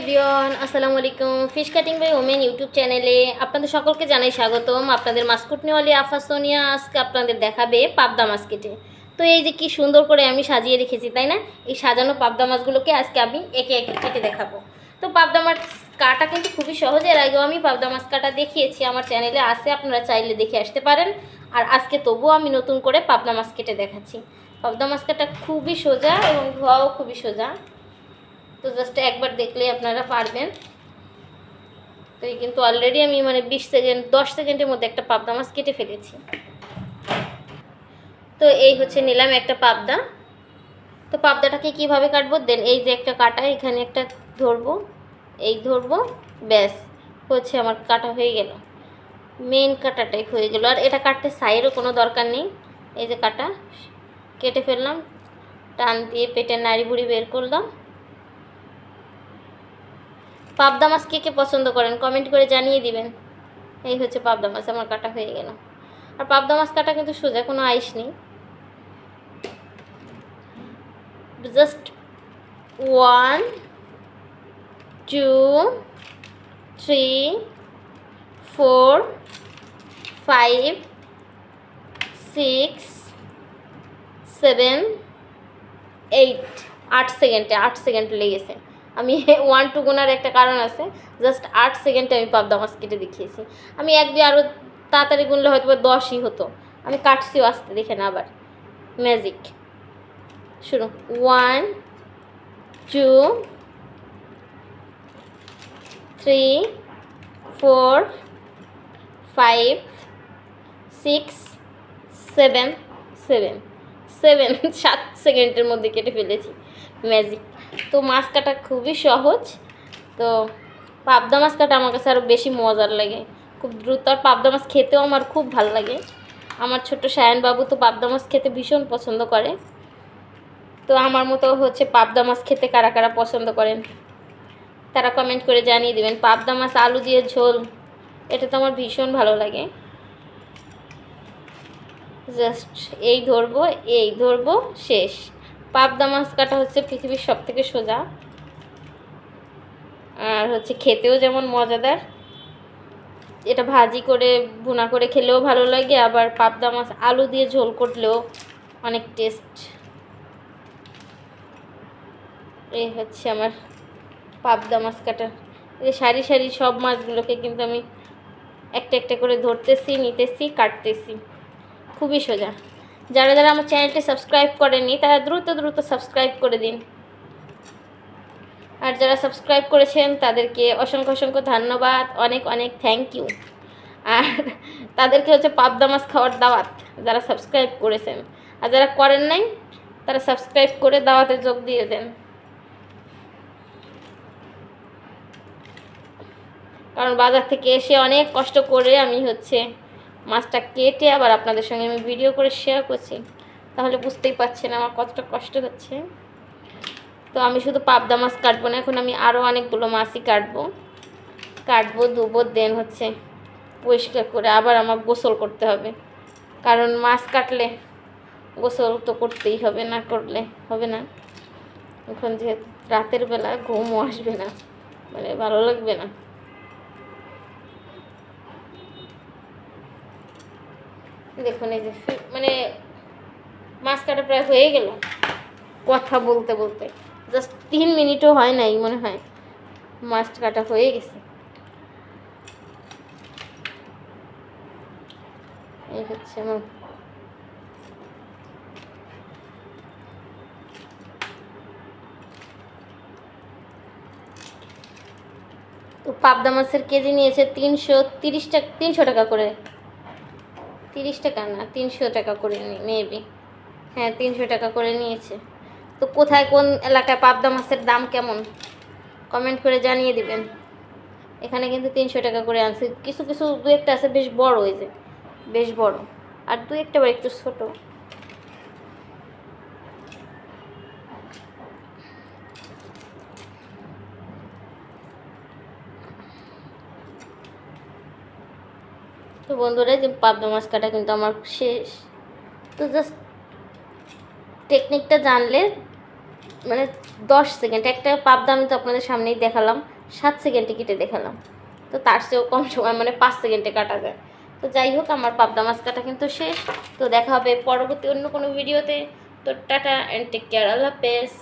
Everyone, আসসালামু আলাইকুম। Fish cutting by women YouTube চ্যানেলে আপনাদের সকলকে জানাই স্বাগতম। আপনাদের মাস্কুটনিওয়ালি আফা সোনিয়া আজকে আপনাদের দেখাবে পাবদা মাছ কেটে তো এই যে কি সুন্দর করে আমি সাজিয়ে রেখেছি, তাই না? এই সাজানো পাবদা মাছগুলোকে আজকে আমি একে একে কেটে দেখাবো। তো পাবদা মাছ কাটা কিন্তু খুবই সহজ। এর আগেও আমি পাবদা মাছ কাটা দেখিয়েছি। আমার চ্যানেলে আসে আপনারা চাইলে দেখে আসতে পারেন। আর আজকে তবুও আমি নতুন করে পাবদা মাছ কেটে দেখাচ্ছি। পাবদা মাছ কাটা খুবই সোজা এবং ধোয়াও খুবই সোজা। তো জাস্ট একবার দেখলেই আপনারা পারবেন। তো এই কিন্তু অলরেডি আমি মানে বিশ সেকেন্ড দশ সেকেন্ডের মধ্যে একটা পাবদা মাছ কেটে ফেলেছি। তো এই হচ্ছে নিলাম একটা পাবদা। তো পাবদাটাকে কীভাবে কাটবো? দেন এই যে একটা কাটা, এখানে একটা ধরবো। এই ধরবো, ব্যাস, হচ্ছে আমার কাটা হয়ে গেল। মেন কাটাটাই হয়ে গেল। আর এটা কাটতে সাইডও কোনো দরকার নেই। এই যে কাটা, কেটে ফেললাম। টান দিয়ে পেটের নাড়ি বুড়ি বের করলাম। পাবদা মাছ কে কে পছন্দ করেন? কমেন্ট করে জানিয়ে দিবেন। এই হচ্ছে পাবদা মাছ, আমার কাটা হয়ে গেল। আর পাবদা মাছ কাটা কিন্তু সোজা, কোনো আইস নেই। Just one two three four five six seven eight আট সেকেন্ডে আট সেকেন্ড লেগেছে। আমি ওয়ান টু গোনার একটা কারণ আছে। জাস্ট আট সেকেন্ডে আমি পাবদা মাছ কেটে দেখিয়েছি। আমি এক দিয়ে আরও তাড়াতাড়ি গুনলে হয়তো বা দশই হতো। আমি কাটছিও আসতে, দেখে না আবার। ম্যাজিক শুরু one two three four five six seven seven seven সাত সেকেন্ডের মধ্যে কেটে ফেলেছি। ম্যাজিক। তো মাছ কাটা খুবই সহজ। তো পাবদা মাছ কাটা আমার কাছে আরও বেশি মজার লাগে। খুব দ্রুত আর পাবদা মাছ খেতেও আমার খুব ভালো লাগে। আমার ছোট্ট সায়ন বাবু তো পাবদা মাছ খেতে ভীষণ পছন্দ করে। তো আমার মতো হচ্ছে পাবদা মাছ খেতে কারা কারা পছন্দ করেন? তারা কমেন্ট করে জানিয়ে দেবেন, পাবদা মাছ, আলু দিয়ে ঝোল, এটা তো আমার ভীষণ ভালো লাগে। জাস্ট এই ধরবো এই ধরবো, শেষ। পাবদা মাছ কাটা হচ্ছে পৃথিবীর সব থেকে সোজা। আর হচ্ছে খেতেও যেমন মজাদার, এটা ভাজি করে, ভুনা করে খেলেও ভালো লাগে, আবার পাবদা মাছ আলু দিয়ে ঝোল করলেও অনেক টেস্ট এই হচ্ছে আমার পাবদা মাছ কাটা। এই সারি সারি সব মাছগুলোকে কিন্তু আমি একটা একটা করে ধরতেছি, নিতেছি, কাটতেছি। খুবই সোজা। যারা যারা আমার চ্যানেলটি সাবস্ক্রাইব করেনি তারা দ্রুত দ্রুত সাবস্ক্রাইব করে দিন। আর যারা সাবস্ক্রাইব করেছেন, তাদেরকে অসংখ্য অসংখ্য ধন্যবাদ। অনেক অনেক থ্যাংক ইউ আর তাদেরকে হচ্ছে পাবদা মাছ খাওয়ার দাওয়াত, যারা সাবস্ক্রাইব করেছেন। আর যারা করেন নাই, তারা সাবস্ক্রাইব করে দাওয়াতে যোগ দিয়ে দেন। কারণ বাজার থেকে এসে অনেক কষ্ট করে আমি হচ্ছে মাছটা কেটে আবার আপনাদের সঙ্গে আমি ভিডিও করে শেয়ার করছি। তাহলে বুঝতেই পারছেন আমার কতটা কষ্ট হচ্ছে। তো আমি শুধু পাবদা মাছ কাটবো না, এখন আমি আরও অনেকগুলো মাছই কাটবো। কাটবো, ধুবো দেন হচ্ছে পরিষ্কার করে আবার আমার গোসল করতে হবে। কারণ মাছ কাটলে গোসল তো করতেই হবে, না করলে হবে না। এখন যেহেতু রাতের বেলা ঘুমও আসবে না মানে ভালো লাগবে না। দেখুন, এই যে মানে মাছ কাটা প্রায় হয়ে গেল। কথা বলতে বলতে। জাস্ট তিন মিনিটও হয় নাই মনে হয়। মাছ কাটা হয়ে গেছে। এই হচ্ছে আমার তো পাবদা মাছের কেজি নিয়েছে তিনশো তিরিশ টাকা, তিনশো টাকা করে। তিরিশ টাকা না, তিনশো টাকা করে নি মেবি হ্যাঁ তিনশো টাকা করে নিয়েছে। তো কোথায়, কোন এলাকায় পাবদা মাছের দাম কেমন? কমেন্ট করে জানিয়ে দিবেন। এখানে কিন্তু তিনশো টাকা করে আনছে। কিছু কিছু, দু একটা আছে বেশ বড় ওই যে, বেশ বড়। আর দু একটা একটু ছোট। তো বন্ধুরা যে পাবদা মাছ কাটা কিন্তু আমার শেষ। তো জাস্ট টেকনিকটা জানলে মানে দশ সেকেন্ড একটা পাবদা আমি তো আপনাদের সামনেই দেখালাম, সাত সেকেন্ডে কেটে দেখালাম। তো তার চেয়েও কম সময় মানে পাঁচ সেকেন্ডে কাটা যায়। তো যাই হোক, আমার পাবদা মাছ কাটা কিন্তু শেষ। তো দেখা হবে পরবর্তী অন্য কোনো ভিডিওতে তো টাটা অ্যান্ড টেক কেয়ার আল্লাহ হাফেজ।